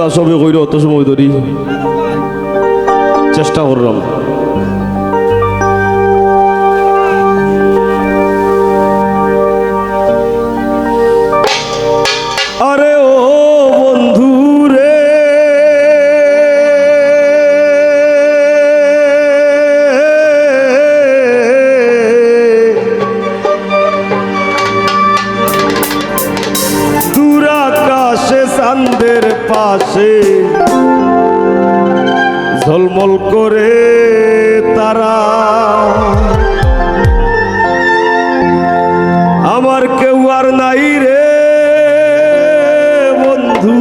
কথা সবে কইর অত সময় ধরি চেষ্টা করলাম। পাশে ঝলমল করে তারা। আমার কেউ আর নাই রে বন্ধু।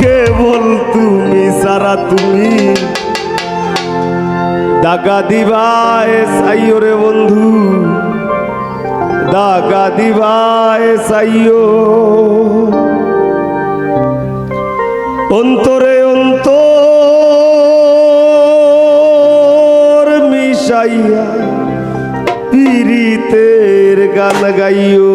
কেবল তুমি সারা তুমি। দাগা দিবায় সাইও রে বন্ধু। দাগা দিবায় সাইও অন্তরে অন্তর মিশাইয়া পীড়িতের গান গাইও।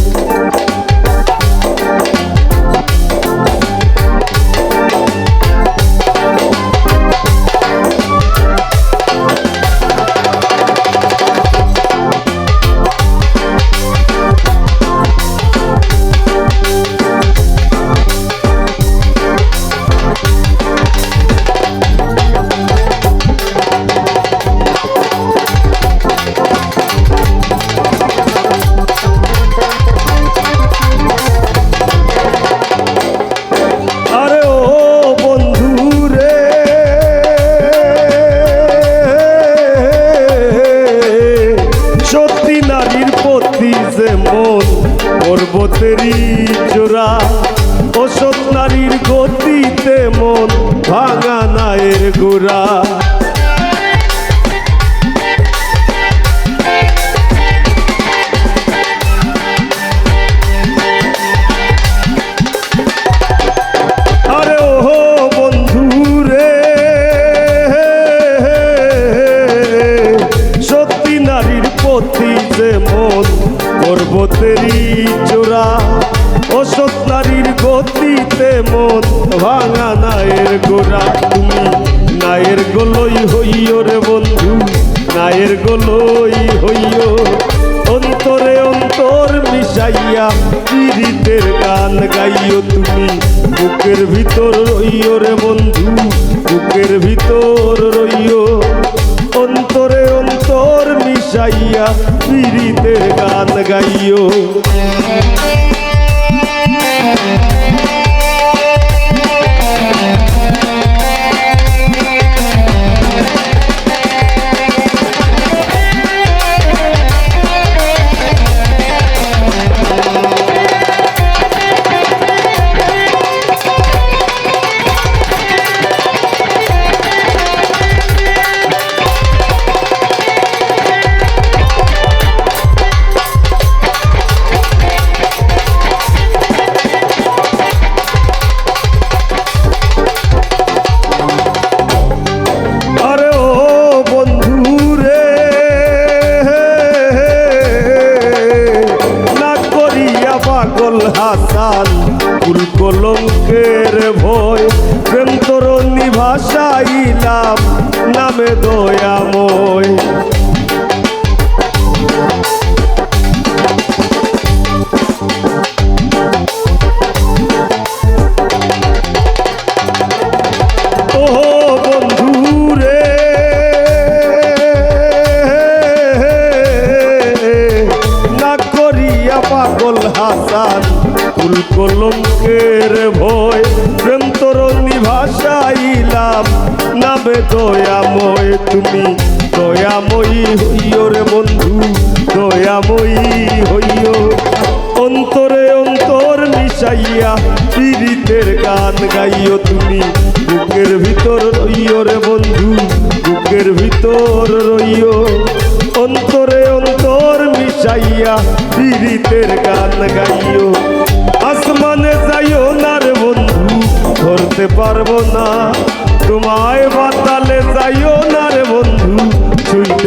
অসৎ নারীর গতিতে মন ভাঙা নায়ের গোড়া। পর্বতেরই চোরা অসৎ নারীর গতিতে মন ভাঙা নায়ের গোড়া। তুমি নায়ের গোলই হইও রে বন্ধু, নায়ের গোলই হইও। অন্তরে অন্তর মিশাইয়া পীড়িতের গান গাইও তুমি। বুকের ভিতর রইও রে বন্ধু, বুকের ভিতর রইও। অন্তর মিশাইয়া পিড়িতে গান গাইও। ভাষাইলাম নামে দয়াময়। তুমি, দয়াময়ী হইও রে বন্ধু, দয়াময়ী হইও। অন্তরে অন্তর মিশাইয়া পীড়িতের গান গাইও তুমি, বুকের ভিতর রইও রে বন্ধু, বুকের ভিতর রইও। অন্তরে অন্তর মিশাইয়া পীড়িতের গান গাইও। আসমানে যাইও না রে বন্ধু, ধরতে পারব না। তোমায় বাতালে যাইও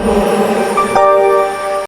গান গাইও ধন্যবাদ